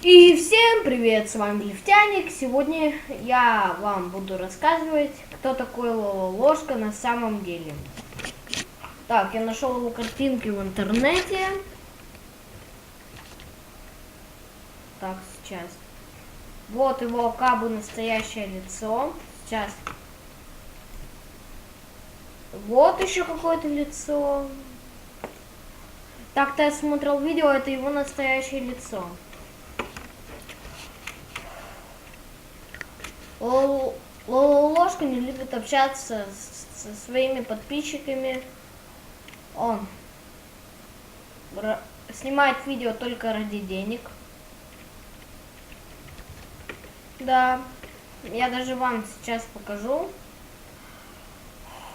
И всем привет, с вами Лифтяник. Сегодня я вам буду рассказывать, кто такой Лола Ложка на самом деле. Так, я нашел его картинки в интернете. Так, сейчас. Вот его как бы настоящее лицо. Сейчас. Вот еще какое-то лицо. Так-то я смотрел видео, это его настоящее лицо. Лол- Лола Ложка не любит общаться со своими подписчиками. Он снимает видео только ради денег. Да, я даже вам сейчас покажу.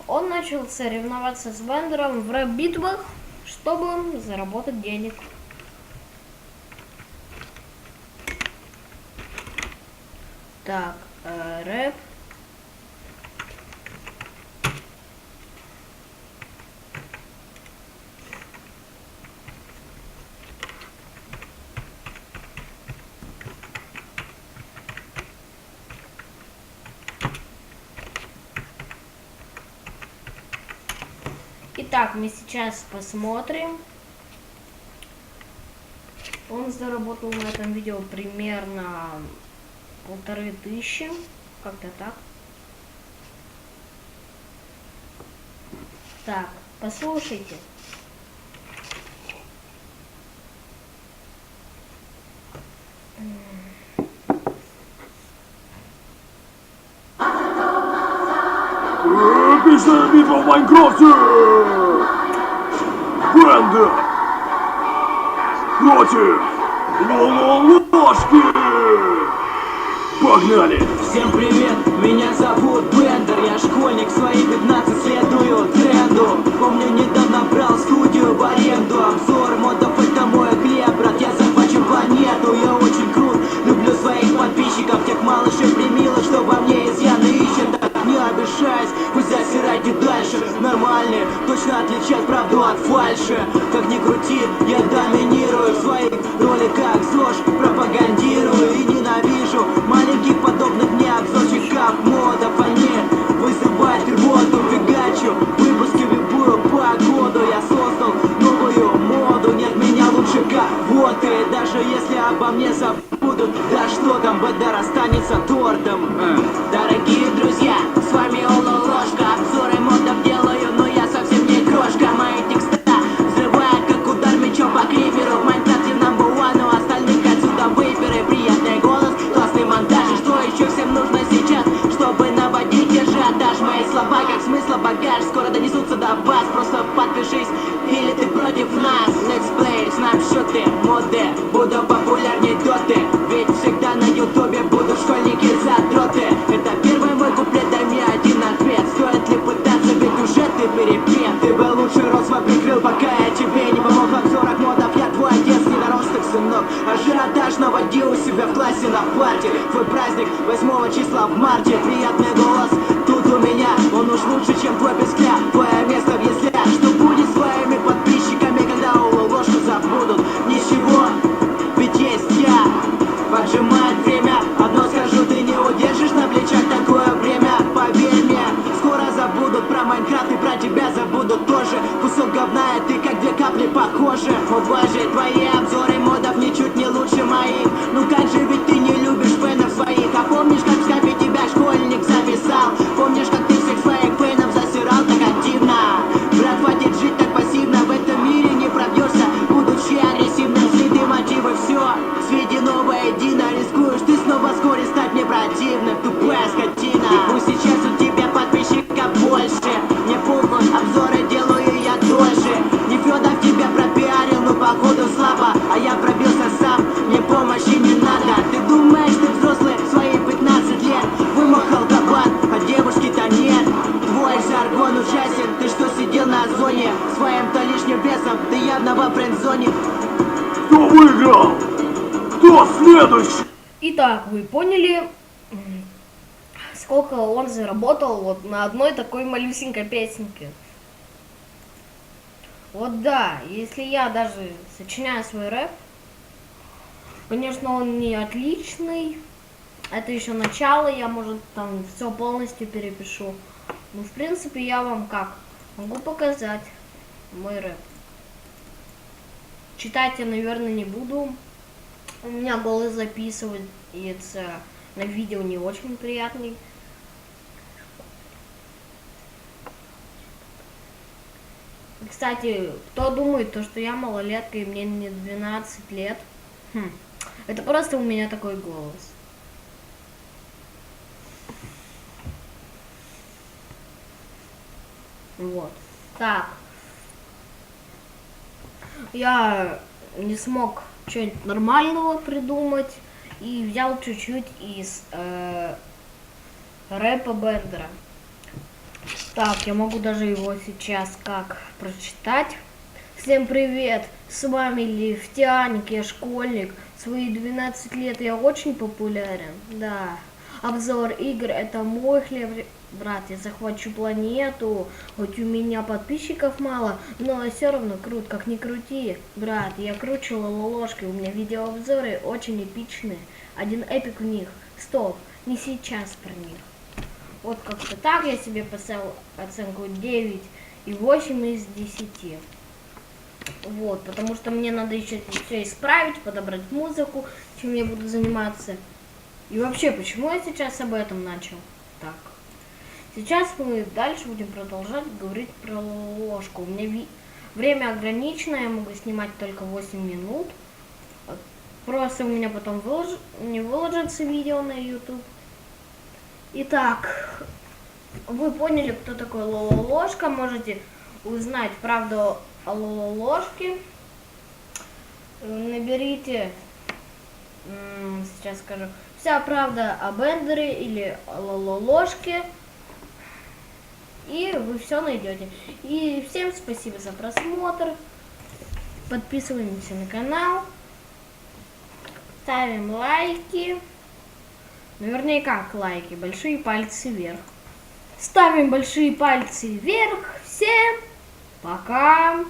Он начал соревноваться с Бендером в рэп-битвах, чтобы заработать денег. Так, э, рэп. Итак, мы сейчас посмотрим. Он заработал на этом видео примерно полторы тысячи, как-то так. Так, послушайте. Эпичная битва в Майнкрафте! Бендер против Лололошки! Погнали! Всем привет, меня зовут Бендер Я школьник, свои 15 следую тренду. Помню, недавно брал студию в аренду Обзор модов, это мой хлеб, брат Я захвачу планету, я очень крут. Люблю своих подписчиков, тех малышей примилых Что во мне изъяны ищут. Так не обижаясь, пусть засирайте дальше. Нормальные, точно отличать правду от фальши. Как ни крути, я доминирую В своих обзорщиков модов Они вызывают рвоту, фигачу Выпуски в любую погоду. Я создал новую моду. Нет меня лучше кого-то И даже если обо мне забудут Да что там, БДР останется тортом. Э. Дорогие друзья, с вами Ола донесутся до вас, просто подпишись. Или ты против нас? Play, снапшоты, моды Буду популярней доты Ведь всегда на ютубе будут школьники задроты. Это первый мой куплет, дай мне один ответ. Стоит ли пытаться, ведь уже ты перепет. Ты бы лучше рот свой прикрыл, пока я тебе не помог. В обзорах модов Я твой отец, недоросток, сынок. Ажиотаж наводи у себя в классе на парте. Твой праздник 8 числа в марте. Приятный голос тут у меня Он уж лучше, чем твой пескля Итак, вы поняли, сколько он заработал вот на одной такой малюсенькой песенке. Вот да, если я даже сочиняю свой рэп, Конечно, он не отличный. Это еще начало, я, может, там все полностью перепишу. Ну, в принципе, я вам как? Могу показать мой рэп. Читать я, наверное, не буду. У меня голос записывается на видео не очень приятный. Кстати, кто думает, то, что я малолетка и мне не 12 лет, хм, это просто у меня такой голос. Вот. Так. Я не смог что-нибудь нормального придумать и взял чуть-чуть из э, рэпа Бендера. Так, я могу даже его сейчас как прочитать. Всем привет! С вами Лифтяник, я школьник. Свои 12 лет я очень популярен. Да. Обзор игр это мой хлеб, брат. Я захвачу планету. Хоть у меня подписчиков мало, но все равно крут, как ни крути. Брат, я кручу ложкой. У меня видеообзоры очень эпичные. Один эпик в них. Стоп, не сейчас про них. Вот как-то так я себе поставил оценку 9 и 8 из 10. Вот, потому что мне надо еще все исправить, подобрать музыку, чем я буду заниматься. И вообще, почему я сейчас об этом начал? Так. Сейчас мы дальше будем продолжать говорить про ложку. У меня время ограничено, я могу снимать только 8 минут. Просто у меня потом вылож- не выложится видео на YouTube. Итак, вы поняли, кто такой Лола Ложка. Можете узнать правду о. Э, Наберите, сейчас скажу, вся правда о Бендере или о Лола. И вы все найдете. И всем спасибо за просмотр. Подписываемся на канал. Ставим лайки. Наверняка как лайки. Большие пальцы вверх. Ставим большие пальцы вверх. Всем пока.